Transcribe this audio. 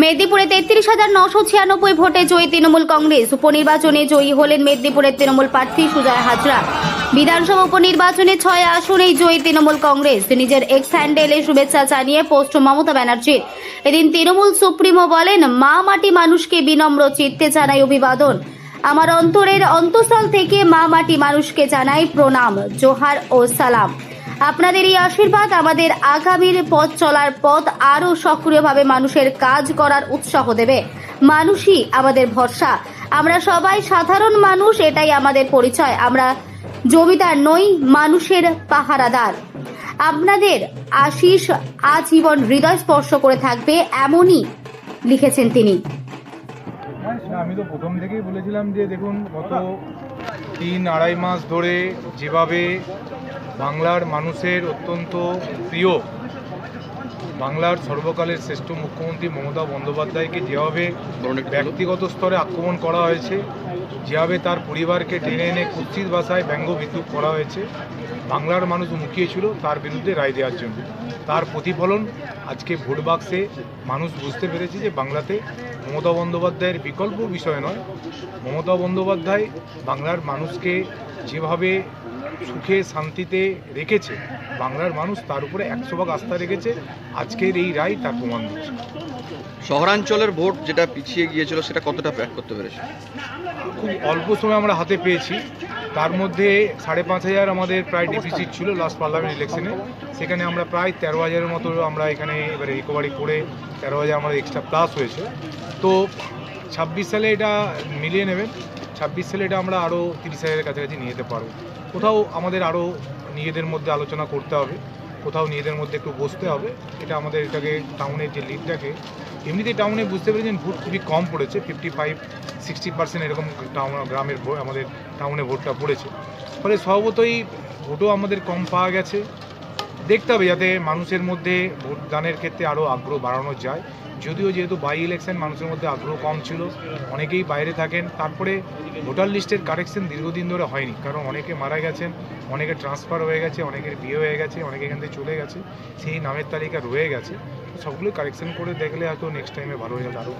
মেদিনীপুরে তেত্রিশ হাজার নশো ছিয়ানব্বই ভোটে জয়ী তৃণমূল কংগ্রেস। উপনির্বাচনে জয়ী হলেন মেদিনীপুরের তৃণমূল প্রার্থী সুজয় হাজরা। বিধানসভা উপনির্বাচনে ছয় আসনেই জয়ী তৃণমূল কংগ্রেস। নিজের এক্স হ্যান্ডেলে শুভেচ্ছা জানিয়ে পোস্ট মমতা ব্যানার্জির। এদিন তৃণমূল সুপ্রিমো বলেন, মা মাটি মানুষকে বিনম্র চিত্তে জানায় অভিবাদন। আমার অন্তরের অন্তঃস্থল থেকে মা মাটি মানুষকে জানাই প্রণাম, জোহার ও সালাম। আপনাদের এই আশীর্বাদ আমাদের আগামীর পথ চলার পথ আরও সক্রিয়ভাবে মানুষের কাজ করার উৎসাহ দেবে। মানুষই আমাদের ভরসা। আমরা সবাই সাধারণ মানুষ এটাই আমাদের পরিচয়। আমরা জমিদার নই মানুষের পাহারাদার। আপনাদের আশিস আজীবন হৃদয় স্পর্শ করে থাকবে এমনই লিখেছেন তিনি। হ্যাঁ, আমি তো প্রথম থেকেই বলেছিলাম যে দেখুন গত তিন আড়াই মাস ধরে যেভাবে বাংলার মানুষের অত্যন্ত প্রিয় বাংলার সর্বকালের শ্রেষ্ঠ মুখ্যমন্ত্রী মমতা বন্দ্যোপাধ্যায়কে যেভাবে ব্যক্তিগত স্তরে আক্রমণ করা হয়েছে যেভাবে তার পরিবারকে টেনে এনে কুৎসিত ভাষায় ব্যঙ্গ বিদ্যুৎ করা হয়েছে, বাংলার মানুষ মুখিয়েছিল তার বিরুদ্ধে রায় দেওয়ার জন্য। তার প্রতিফলন আজকে ভোট বাক্সে মানুষ বুঝতে পেরেছে যে বাংলাতে মমতা বন্দ্যোপাধ্যায়ের বিকল্প বিষয় নয়। মমতা বন্দ্যোপাধ্যায় বাংলার মানুষকে যেভাবে সুখে শান্তিতে রেখেছে। বাংলার মানুষ তার উপরে একশো ভাগ আস্থা রেখেছে। আজকের এই রায় তার প্রমাণ দিচ্ছে। শহরাঞ্চলের ভোট যেটা পিছিয়ে গিয়েছিল সেটা কতটা ব্যাক করতে পেরেছে? খুব অল্প সময় আমরা হাতে পেয়েছি। তার মধ্যে সাড়ে পাঁচ হাজার আমাদের প্রায় ডিফিসিট ছিল লাস্ট পার্লামেন্ট ইলেকশনে সেখানে আমরা প্রায় তেরো হাজারের মতো আমরা এখানে এবারে রিকভারি করে তেরো হাজার আমাদের এক্সট্রা প্লাস হয়েছে। তো ছাব্বিশ সালে এটা মিলিয়ে নেবেন। ছাব্বিশ সালে এটা আমরা আরও তিরিশ হাজারের কাছাকাছি নিয়ে যেতে পারব। কোথাও আমাদের আরও নিজেদের মধ্যে আলোচনা করতে হবে, কোথাও নিজেদের মধ্যে একটু বসতে হবে। এটা আমাদের এটাকে টাউনের যে লিডটাকে এমনিতেই টাউনে বুঝতে পেরেছেন ভোট খুবই কম পড়েছে ফিফটি ফাইভ সিক্সটি পার্সেন্ট এরকম টাউন গ্রামের আমাদের টাউনে ভোটটা পড়েছে। ফলে স্বভাবতই ভোটও আমাদের কম পাওয়া গেছে। দেখতে হবে যাতে মানুষের মধ্যে ভোটদানের ক্ষেত্রে আরও আগ্রহ বাড়ানো যায়। যদিও যেহেতু বাই ইলেকশন মানুষের মধ্যে আগ্রহ কম ছিল, অনেকেই বাইরে থাকেন। তারপরে ভোটার লিস্টের কারেকশন দীর্ঘদিন ধরে হয়নি, কারণ অনেকে মারা গেছেন, অনেকে ট্রান্সফার হয়ে গেছে, অনেকের বিয়ে হয়ে গেছে, অনেকে এখান থেকে চলে গেছে, সেই নামের তালিকা রয়ে গেছে। সবগুলো কারেকশন করে দেখলে হয়তো নেক্সট টাইমে ভালো যাবে আরও